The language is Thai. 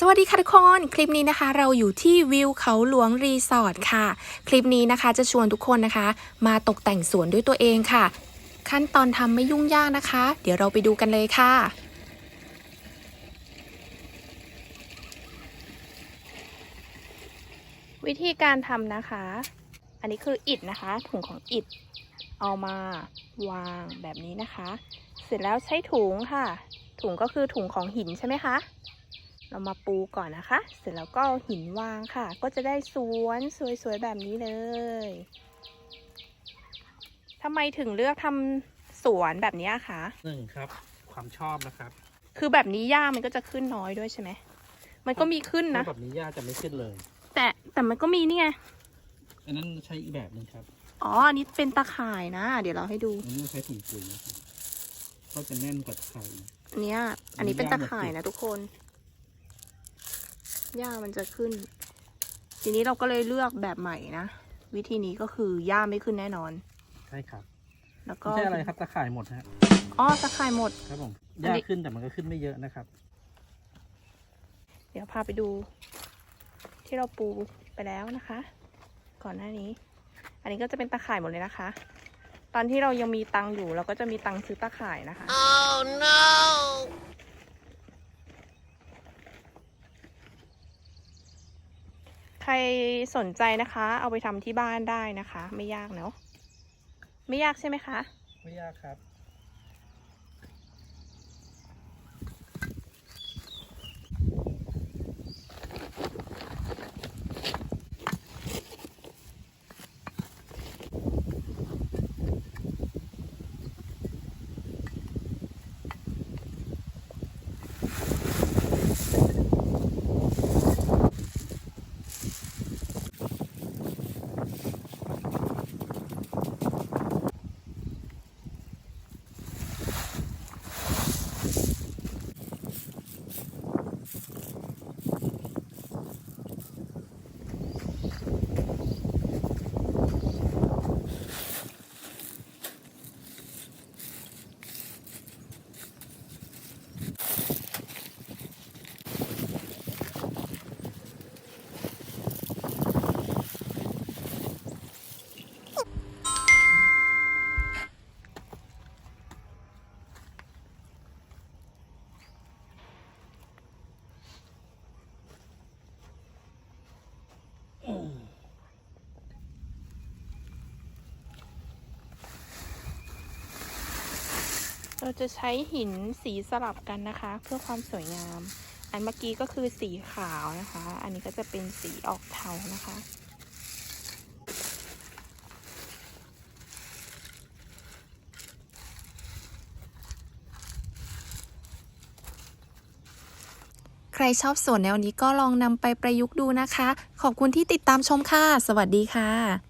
สวัสดีค่ะทุกคน คลิปนี้นะคะเราอยู่ที่วิวเขาหลวงรีสอร์ทค่ะ คลิปนี้นะคะจะชวนทุกคนนะคะ มาตกแต่งสวนด้วยตัวเองค่ะ ขั้นตอนทำไม่ยุ่งยากนะคะ เดี๋ยวเราไปดูกันเลยค่ะวิธีการทำนะคะ อันนี้คืออิฐนะคะ ถุงของอิฐเอามาวางแบบนี้นะคะ เสร็จแล้วใช้ถุงค่ะ ถุงก็คือถุงของหินใช่ไหมคะ เรามาปูก่อนนะคะ เสร็จแล้วก็เอาหินวางค่ะ ก็จะได้สวนสวยๆแบบนี้เลยทำไมถึงเลือกทำสวนแบบนี้คะหนึ่งครับ ความชอบนะครับ คือแบบนี้หญ้ามันก็จะขึ้นน้อยด้วยใช่ไหมมันก็มีขึ้นนะถ้าแบบนี้หญ้าจะไม่ขึ้นเลย แต่แต่มันก็มีนี่ไง อันนั้นใช้อีกแบบหนึงครับ อ๋อ อันนี้เป็นตาข่ายนะ เดี๋ยวเราให้ดู อันนี้ใช้ถุงปุ๋ยนะครับก็จะแน่นกว่าไข่อันเนี้ยอันนี้เป็นตาข่ายนะทุกคน หญ้ามันจะขึ้น ทีนี้เราก็เลยเลือกแบบใหม่นะ วิธีนี้ก็คือหญ้าไม่ขึ้นแน่นอน ใช่ครับแล้วก็ไม่ใช่อะไรครับตะข่ายหมดฮะอ๋อตะข่ายหมด ครับผมอัหนญ้านี้ขึ้นแต่มันก็ขึ้นไม่เยอะนะครับ เดี๋ยวพาไปดู ที่เราปูไปแล้วนะคะ ก่อนหน้านี้ อันนี้ก็จะเป็นตะข่ายหมดเลยนะคะ ตอนที่เรายังมีตังค์อยู่เราก็จะมีตังค์ซื้อตะข่ายนะคะ Oh no! ใครสนใจนะคะ เอาไปทำที่บ้านได้นะคะ ไม่ยากเนาะไม่ยากใช่ไหมคะ ไม่ยากครับ เราจะใช้หินสีสลับกันนะคะ เพื่อความสวยงาม อันเมื่อกี้ก็คือสีขาวนะคะ อันนี้ก็จะเป็นสีออกเทานะคะใครชอบสวนแนวนี้ก็ลองนำไปประยุกต์ดูนะคะ ขอบคุณที่ติดตามชมค่ะ สวัสดีค่ะ